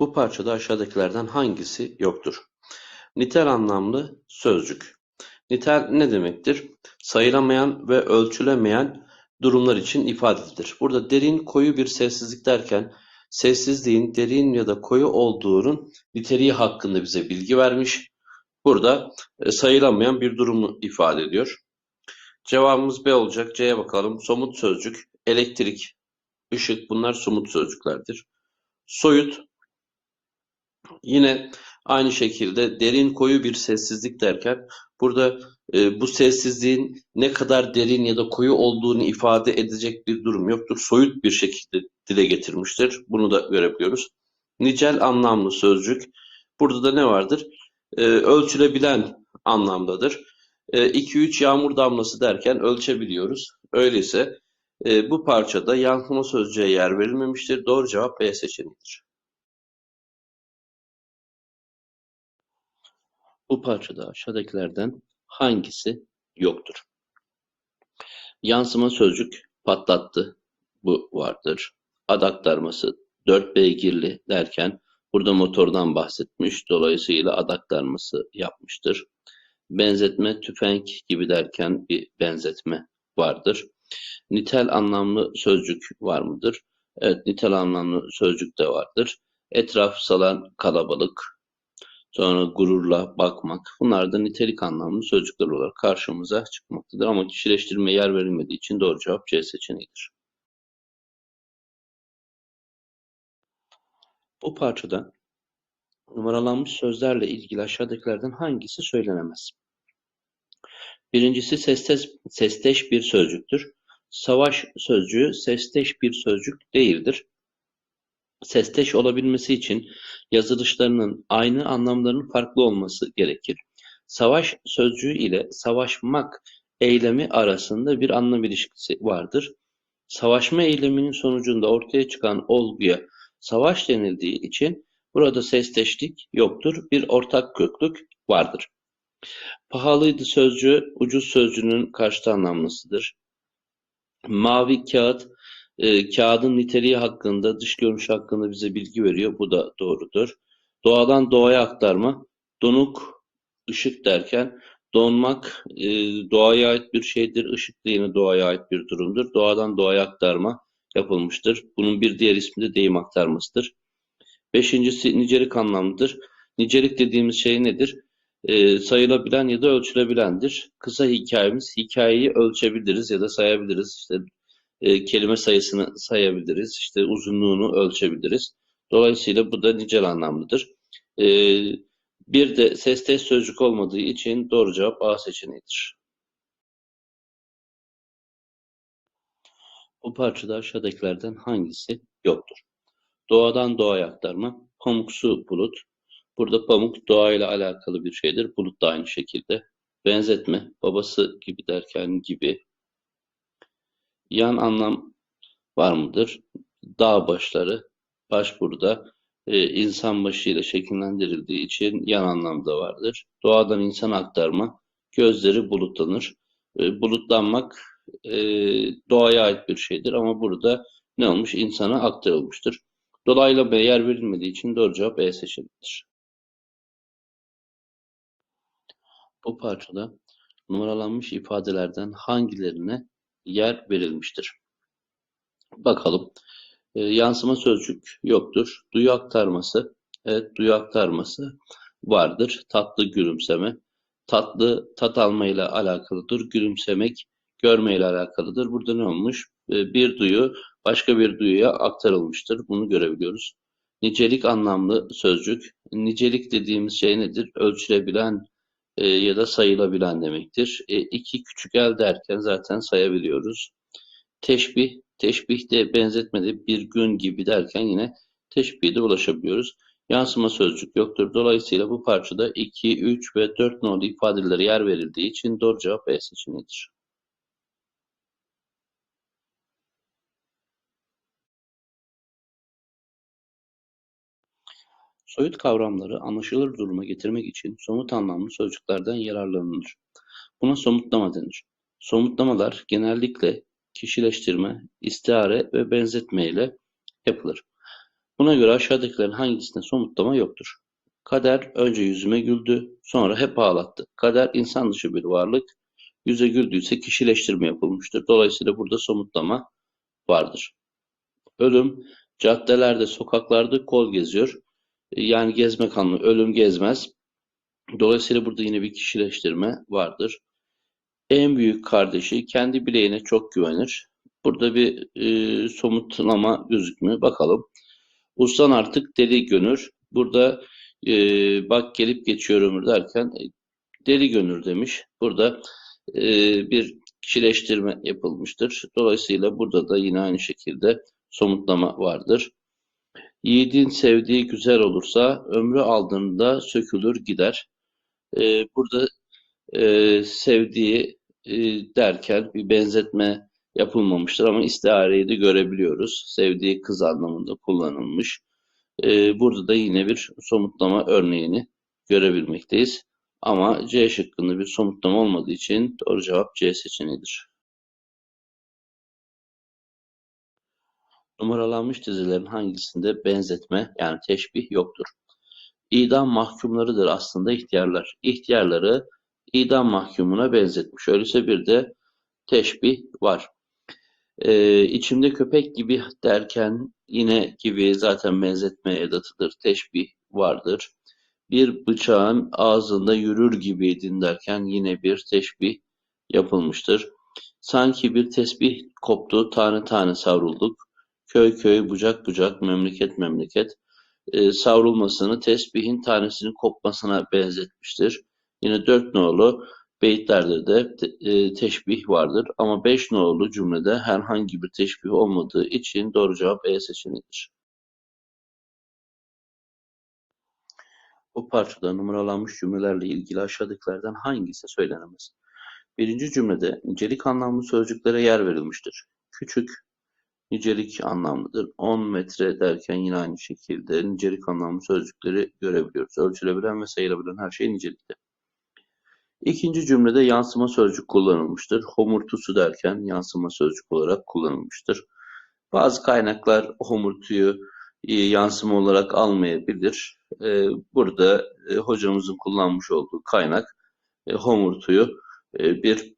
Bu parçada aşağıdakilerden hangisi yoktur? Nitel anlamlı sözcük. Nitel ne demektir? Sayılamayan ve ölçülemeyen durumlar için ifade edilir. Burada derin koyu bir sessizlik derken sessizliğin derin ya da koyu olduğunun niteliği hakkında bize bilgi vermiş. Burada e, sayılamayan bir durumu ifade ediyor. Cevabımız B olacak. C'ye bakalım. Somut sözcük, elektrik, ışık bunlar somut sözcüklerdir. Soyut yine aynı şekilde derin koyu bir sessizlik derken burada e, bu sessizliğin ne kadar derin ya da koyu olduğunu ifade edecek bir durum yoktur. Soyut bir şekilde dile getirmiştir. Bunu da görebiliyoruz. Nicel anlamlı sözcük. Burada da ne vardır? E, ölçülebilen anlamdadır. 2-3 yağmur damlası derken ölçebiliyoruz. Öyleyse e, bu parçada yankıma sözcüğe yer verilmemiştir. Doğru cevap B seçeneğidir. Bu parçada aşağıdakilerden hangisi yoktur? Yansıma sözcük patlattı. Bu vardır. Ad aktarması 4 beygirli derken burada motordan bahsetmiş. Dolayısıyla ad aktarması yapmıştır. Benzetme tüfenk gibi derken bir benzetme vardır. Nitel anlamlı sözcük var mıdır? Evet, nitel anlamlı sözcük de vardır. Etraf salan kalabalık, sonra gururla bakmak. Bunlar da nitelik anlamlı sözcükler olarak karşımıza çıkmaktadır. Ama kişileştirmeye yer verilmediği için doğru cevap C seçeneğidir. Bu parçada numaralanmış sözlerle ilgili aşağıdakilerden hangisi söylenemez? Birincisi sesteş, sesteş bir sözcüktür. Savaş sözcüğü sesteş bir sözcük değildir. Sesteş olabilmesi için yazılışlarının aynı anlamlarının farklı olması gerekir. Savaş sözcüğü ile savaşmak eylemi arasında bir anlam ilişkisi vardır. Savaşma eyleminin sonucunda ortaya çıkan olguya savaş denildiği için burada sesteşlik yoktur. Bir ortak köklük vardır. Pahalıydı sözcüğü ucuz sözcüğünün karşıt anlamlısıdır. Mavi kağıt e, kağıdın niteliği hakkında, dış görünüş hakkında bize bilgi veriyor. Bu da doğrudur. Doğadan doğaya aktarma, donuk, ışık derken donmak e, doğaya ait bir şeydir. Işık da yine doğaya ait bir durumdur. Doğadan doğaya aktarma yapılmıştır. Bunun bir diğer ismi de deyim aktarmasıdır. Beşincisi nicelik anlamlıdır. Nicelik dediğimiz şey nedir? e, sayılabilen ya da ölçülebilendir. Kısa hikayemiz, hikayeyi ölçebiliriz ya da sayabiliriz. İşte e, kelime sayısını sayabiliriz, işte uzunluğunu ölçebiliriz. Dolayısıyla bu da nicel anlamlıdır. E, bir de ses test sözcük olmadığı için doğru cevap A seçeneğidir. Bu parçada aşağıdakilerden hangisi yoktur? Doğadan doğaya aktarma, pamuksu bulut, Burada pamuk doğayla alakalı bir şeydir. Bulut da aynı şekilde. Benzetme, babası gibi derken gibi. Yan anlam var mıdır? Dağ başları, baş burada e, insan başıyla şekillendirildiği için yan anlamda vardır. Doğadan insan aktarma, gözleri bulutlanır. E, bulutlanmak e, doğaya ait bir şeydir ama burada ne olmuş? İnsana aktarılmıştır. Dolaylı B yer verilmediği için doğru cevap E seçeneğidir. Bu parçada numaralanmış ifadelerden hangilerine yer verilmiştir? Bakalım. E, yansıma sözcük yoktur. Duyu aktarması, evet duyu aktarması vardır. Tatlı gülümseme. Tatlı tat almayla alakalıdır. Gülümsemek görmeyle alakalıdır. Burada ne olmuş? E, bir duyu başka bir duyuya aktarılmıştır. Bunu görebiliyoruz. Nicelik anlamlı sözcük. Nicelik dediğimiz şey nedir? Ölçülebilen e, ya da sayılabilen demektir. E, iki küçük el derken zaten sayabiliyoruz. Teşbih, teşbihte benzetmede bir gün gibi derken yine teşbihde ulaşabiliyoruz. Yansıma sözcük yoktur. Dolayısıyla bu parçada 2, 3 ve 4 nolu ifadelere yer verildiği için doğru cevap E seçeneğidir. Soyut kavramları anlaşılır duruma getirmek için somut anlamlı sözcüklerden yararlanılır. Buna somutlama denir. Somutlamalar genellikle kişileştirme, istihare ve benzetme ile yapılır. Buna göre aşağıdakilerin hangisinde somutlama yoktur? Kader önce yüzüme güldü, sonra hep ağlattı. Kader insan dışı bir varlık. Yüze güldüyse kişileştirme yapılmıştır. Dolayısıyla burada somutlama vardır. Ölüm caddelerde, sokaklarda kol geziyor. Yani gezmek anlamı. Ölüm gezmez. Dolayısıyla burada yine bir kişileştirme vardır. En büyük kardeşi kendi bileğine çok güvenir. Burada bir e, somutlama gözükmüyor. Bakalım. Ustan artık deli gönür. Burada e, bak gelip geçiyor ömür derken e, deli gönür demiş. Burada e, bir kişileştirme yapılmıştır. Dolayısıyla burada da yine aynı şekilde somutlama vardır. Yiğidin sevdiği güzel olursa ömrü aldığında sökülür gider. E, burada e, sevdiği e, derken bir benzetme yapılmamıştır ama istiareyi de görebiliyoruz. Sevdiği kız anlamında kullanılmış. E, burada da yine bir somutlama örneğini görebilmekteyiz. Ama C şıkkında bir somutlama olmadığı için doğru cevap C seçeneğidir. Numaralanmış dizilerin hangisinde benzetme yani teşbih yoktur? İdam mahkumlarıdır aslında ihtiyarlar. İhtiyarları idam mahkumuna benzetmiş. Öyleyse bir de teşbih var. Ee, içimde köpek gibi derken yine gibi zaten benzetme edatıdır. Teşbih vardır. Bir bıçağın ağzında yürür gibiydin derken yine bir teşbih yapılmıştır. Sanki bir tesbih koptu, tane tane savrulduk. Köy köy, bucak bucak, memleket memleket e, savrulmasını tesbihin tanesinin kopmasına benzetmiştir. Yine dört nolu beyitlerde de e, teşbih vardır ama beş nolu cümlede herhangi bir teşbih olmadığı için doğru cevap E seçeneğidir. Bu parçada numaralanmış cümlelerle ilgili aşağıdakilerden hangisi söylenemez? Birinci cümlede nicelik anlamlı sözcüklere yer verilmiştir. Küçük, nicelik anlamlıdır. 10 metre derken yine aynı şekilde nicelik anlamlı sözcükleri görebiliyoruz. Ölçülebilen ve sayılabilen her şey nicelikte. İkinci cümlede yansıma sözcük kullanılmıştır. Homurtusu derken yansıma sözcük olarak kullanılmıştır. Bazı kaynaklar homurtuyu e, yansıma olarak almayabilir. E, burada e, hocamızın kullanmış olduğu kaynak homurtuyu bir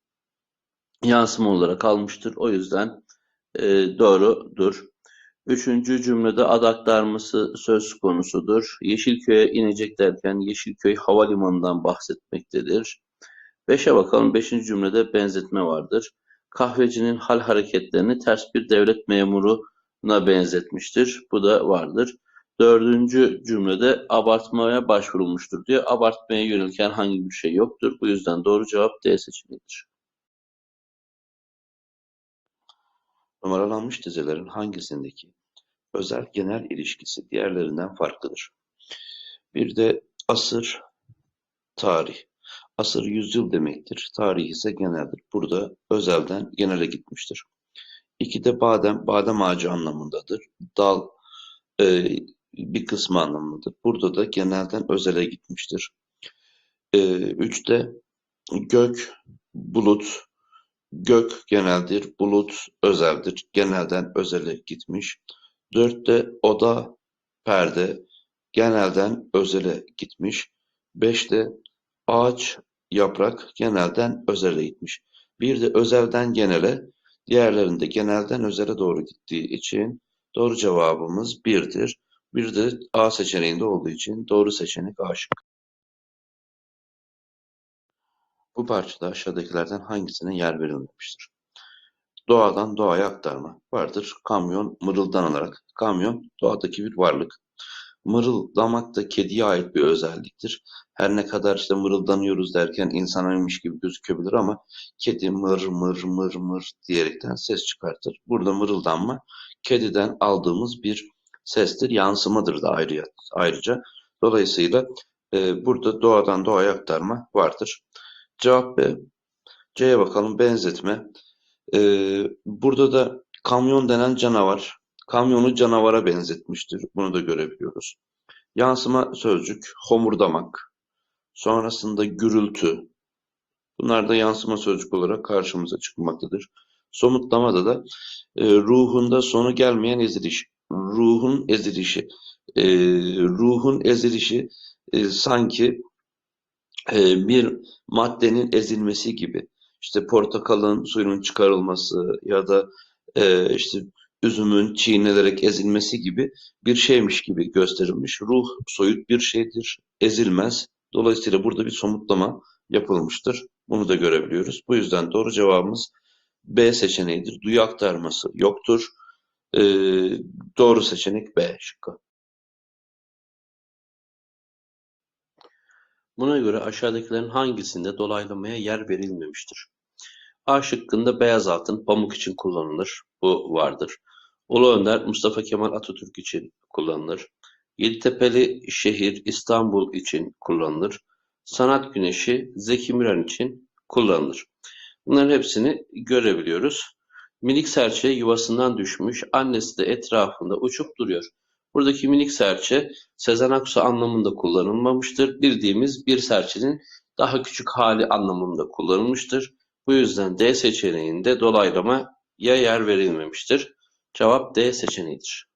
yansıma olarak almıştır. O yüzden doğrudur. Üçüncü cümlede ad aktarması söz konusudur. Yeşilköy'e inecek derken Yeşilköy Havalimanı'ndan bahsetmektedir. Beşe bakalım. Beşinci cümlede benzetme vardır. Kahvecinin hal hareketlerini ters bir devlet memuruna benzetmiştir. Bu da vardır. Dördüncü cümlede abartmaya başvurulmuştur diye abartmaya yönelik herhangi bir şey yoktur. Bu yüzden doğru cevap D seçeneğidir. Numaralanmış dizilerin hangisindeki özel genel ilişkisi diğerlerinden farklıdır? Bir de asır, tarih. Asır yüzyıl demektir. Tarih ise geneldir. Burada özelden genele gitmiştir. İki de badem, badem ağacı anlamındadır. Dal e, bir kısmı anlamındadır. Burada da genelden özele gitmiştir. E, üçte gök, bulut, gök geneldir, bulut özeldir. Genelden özele gitmiş. Dörtte oda, perde, genelden özele gitmiş. Beşte Ağaç, yaprak genelden özele gitmiş. Bir de özelden genele, diğerlerinde genelden özele doğru gittiği için doğru cevabımız birdir. Bir de A seçeneğinde olduğu için doğru seçenek A. Bu parçada aşağıdakilerden hangisine yer verilmemiştir? Doğadan doğaya aktarma vardır. Kamyon mırıldanarak. Kamyon doğadaki bir varlık. Mırıldamak da kediye ait bir özelliktir. Her ne kadar işte mırıldanıyoruz derken insanaymış gibi gözükebilir ama kedi mır mır mır mır diyerekten ses çıkartır. Burada mırıldanma kediden aldığımız bir sestir, yansımadır da ayrıca. Dolayısıyla e, burada doğadan doğaya aktarma vardır. Cevap B. C'ye bakalım benzetme. E, burada da kamyon denen canavar kamyonu canavara benzetmiştir. Bunu da görebiliyoruz. Yansıma sözcük homurdamak. Sonrasında gürültü. Bunlar da yansıma sözcük olarak karşımıza çıkmaktadır. Somutlamada da e, ruhunda sonu gelmeyen eziliş. ruhun ezilişi. E, ruhun ezilişi e, sanki bir maddenin ezilmesi gibi. İşte portakalın suyunun çıkarılması ya da e, işte üzümün çiğnelerek ezilmesi gibi bir şeymiş gibi gösterilmiş. Ruh soyut bir şeydir, ezilmez. Dolayısıyla burada bir somutlama yapılmıştır. Bunu da görebiliyoruz. Bu yüzden doğru cevabımız B seçeneğidir. Duyu aktarması yoktur. Ee, doğru seçenek B şıkkı. Buna göre aşağıdakilerin hangisinde dolaylamaya yer verilmemiştir? A şıkkında beyaz altın pamuk için kullanılır. Bu vardır. Ulu Önder Mustafa Kemal Atatürk için kullanılır. Yeditepe'li şehir İstanbul için kullanılır. Sanat güneşi Zeki Müren için kullanılır. Bunların hepsini görebiliyoruz. Minik serçe yuvasından düşmüş, annesi de etrafında uçup duruyor. Buradaki minik serçe Sezen Aksu anlamında kullanılmamıştır. Bildiğimiz bir serçenin daha küçük hali anlamında kullanılmıştır. Bu yüzden D seçeneğinde dolaylamaya yer verilmemiştir. Cevap D seçeneğidir.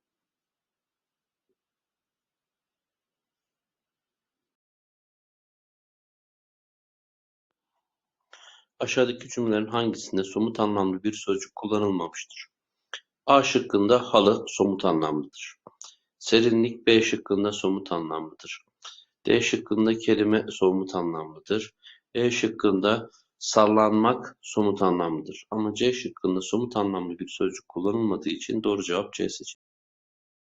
Aşağıdaki cümlelerin hangisinde somut anlamlı bir sözcük kullanılmamıştır? A şıkkında halı somut anlamlıdır. Serinlik B şıkkında somut anlamlıdır. D şıkkında kelime somut anlamlıdır. E şıkkında sallanmak somut anlamlıdır. Ama C şıkkında somut anlamlı bir sözcük kullanılmadığı için doğru cevap C seçeneği.